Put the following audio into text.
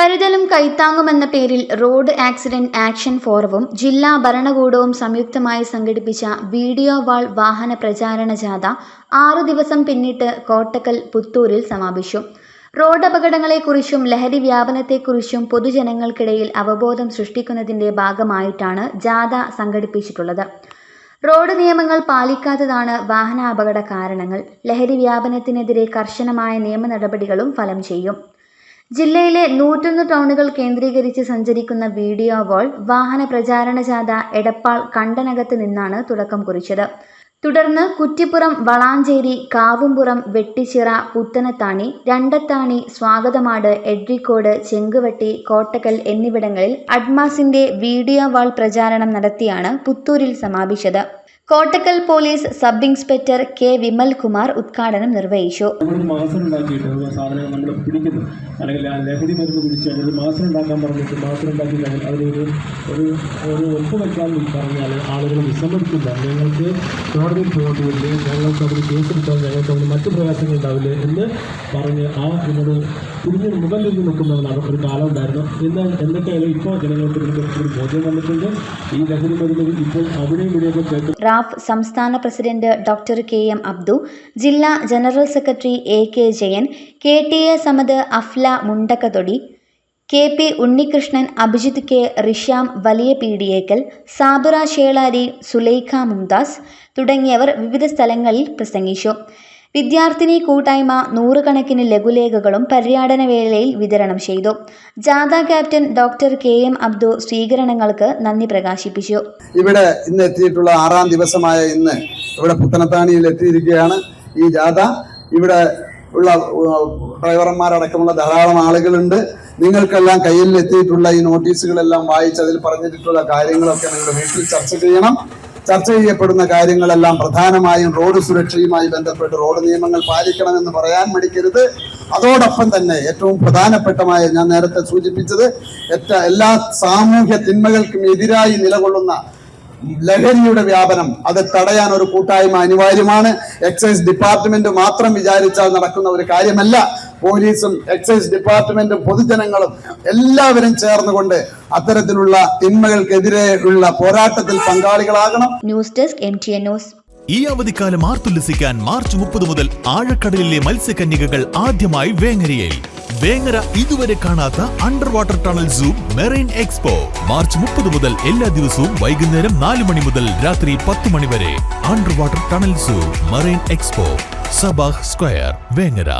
കരുതലും കൈത്താങ്ങുമെന്ന പേരിൽ road accident action ഫോറവും ജില്ലാ ഭരണകൂടവും സംയുക്തമായി സംഘടിപ്പിച്ച വീഡിയോ വാൾ വാഹന പ്രചാരണ ജാഥ ആറു ദിവസം പിന്നിട്ട് കോട്ടക്കൽ പുത്തൂരിൽ സമാപിച്ചു. റോഡ് അപകടങ്ങളെക്കുറിച്ചും ലഹരി വ്യാപനത്തെക്കുറിച്ചും പൊതുജനങ്ങൾക്കിടയിൽ അവബോധം സൃഷ്ടിക്കുന്നതിന്റെ ഭാഗമായിട്ടാണ് ജാഥ സംഘടിപ്പിച്ചിട്ടുള്ളത്. റോഡ് നിയമങ്ങൾ പാലിക്കാത്തതാണ് വാഹന അപകട കാരണങ്ങൾ. ലഹരി വ്യാപനത്തിനെതിരെ കർശനമായ നിയമ നടപടികളും ഫലം ചെയ്യും. ജില്ലയിലെ നൂറ്റൊന്ന് ടൗണുകൾ കേന്ദ്രീകരിച്ച് സഞ്ചരിക്കുന്ന വീഡിയോ വാൾ വാഹന പ്രചാരണ ജാഥ എടപ്പാൾ കണ്ടനകത്ത് നിന്നാണ് തുടക്കം കുറിച്ചത്. തുടർന്ന് കുറ്റിപ്പുറം വളാഞ്ചേരി കാവുംപുറം വെട്ടിച്ചിറ പുത്തനത്താണി രണ്ടത്താണി സ്വാഗതമാട് എഡ്രിക്കോട് ചെങ്കുവട്ടി കോട്ടക്കൽ എന്നിവിടങ്ങളിൽ അഡ്മാസിന്റെ വീഡിയോ വാൾ പ്രചാരണം നടത്തിയാണ് പുത്തൂരിൽ സമാപിച്ചത്. Kottakkal police sub inspector K Vimal Kumar ഉദ്ഘാടനം നിർവഹിച്ചു. മാസം ഉണ്ടാക്കിയിട്ട് സാധനങ്ങൾ നമ്മൾ പിടിക്കുന്നു. അല്ലെങ്കിൽ ആ ലഹരി മരുന്ന് പിടിച്ച് അതിനൊരു മാസം ഉണ്ടാക്കാൻ പറഞ്ഞിട്ട് മാസം ഉണ്ടാക്കി കഴിഞ്ഞാൽ അതിനൊരു ഒരു പറഞ്ഞാൽ ആളുകൾ വിസമ്മതിക്കില്ല ഞങ്ങൾക്ക് കോടതിയിൽ പോകേണ്ടി വരില്ലേ ഞങ്ങൾക്ക് അതിന് കേസെടുത്താൽ ഞങ്ങൾക്ക് അതിന് മറ്റു പ്രയാസങ്ങൾ ഉണ്ടാവില്ലേ എന്ന് പറഞ്ഞ് ആ തിരിഞ്ഞ് ഒരു കാലം ഉണ്ടായിരുന്നു എന്നാൽ ഇപ്പോൾ ജനങ്ങൾക്ക് ഇതിനെക്കുറിച്ച് ഒരു ബോധ്യം വന്നിട്ടുണ്ട്. ഈ ലഹരി മരുന്നുകൾ ഇപ്പോൾ അവിടെയും ഇവിടെയൊക്കെ കേട്ട് റാഫ് സംസ്ഥാന president doctor K M Abdu ജില്ലാ general secretary A K Jayan K T A Samad Afla Mundakkathodi K P Unnikrishnan Abhijith K Risham വലിയ പീഡിയേക്കൽ സാബുറ ഷേളാരി സുലൈഖ മുംതാസ് തുടങ്ങിയവർ വിവിധ സ്ഥലങ്ങളിൽ പ്രസംഗിച്ചു. വിദ്യാർത്ഥിനി കൂട്ടായ്മ നൂറുകണക്കിന് ലഘുലേഖകളും പര്യടന വേളയിൽ വിതരണം ചെയ്തു. ജാഥ captain doctor K M Abdu സ്വീകരണങ്ങൾക്ക് നന്ദി പ്രകാശിപ്പിച്ചു. ഇവിടെ ഇന്ന് എത്തിയിട്ടുള്ള ആറാം ദിവസമായ ഇന്ന് ഇവിടെ പുത്തനത്താണിയിൽ എത്തിയിരിക്കുകയാണ് ഈ ജാഥ. ഇവിടെ ഉള്ള ഡ്രൈവർമാരടക്കമുള്ള ധാരാളം ആളുകളുണ്ട്. നിങ്ങൾക്കെല്ലാം കയ്യിൽ എത്തിയിട്ടുള്ള ഈ നോട്ടീസുകളെല്ലാം വായിച്ച് അതിൽ പറഞ്ഞിട്ടുള്ള കാര്യങ്ങളൊക്കെ നിങ്ങൾ വീട്ടിൽ ചർച്ച ചെയ്യണം. ചർച്ച ചെയ്യപ്പെടുന്ന കാര്യങ്ങളെല്ലാം പ്രധാനമായും റോഡ് സുരക്ഷയുമായി ബന്ധപ്പെട്ട് റോഡ് നിയമങ്ങൾ പാലിക്കണമെന്ന് പറയാൻ മടിക്കരുത്. അതോടൊപ്പം തന്നെ ഏറ്റവും പ്രധാനപ്പെട്ടമായ ഞാൻ നേരത്തെ സൂചിപ്പിച്ചത് ഏറ്റ- എല്ലാ സാമൂഹ്യ തിന്മകൾക്കും എതിരായി നിലകൊള്ളുന്ന ലഹരിയുടെ വ്യാപനം അത് തടയാൻ ഒരു കൂട്ടായ്മ അനിവാര്യമാണ്. എക്സൈസ് ഡിപ്പാർട്ട്മെന്റ് മാത്രം വിചാരിച്ചാൽ നടക്കുന്ന ഒരു കാര്യമല്ല. പോലീസും എക്സൈസ് ഡിപ്പാർട്ട്മെന്റും പൊതുജനങ്ങളും എല്ലാവരും ചേർന്നുകൊണ്ട് അത്തരത്തിലുള്ള തിന്മകൾക്കെതിരെ ഉള്ള പോരാട്ടത്തിൽ പങ്കാളികളാകണം. News desk M T N news. ഈ അവധിക്കാലം ആർത്തുല്ലസിക്കാൻ മാർച്ച് മുപ്പത് മുതൽ ആഴക്കടലിലെ മത്സ്യകന്യകകൾ ആദ്യമായി വേങ്ങരയിൽ. വേങ്ങര ഇതുവരെ കാണാത്ത under water tunnel zoo marine expo. March മുപ്പത് മുതൽ എല്ലാ ദിവസവും വൈകുന്നേരം നാല് മണി മുതൽ രാത്രി പത്ത് മണി വരെ under water tunnel zoo marine expo. Sabah square Vengara.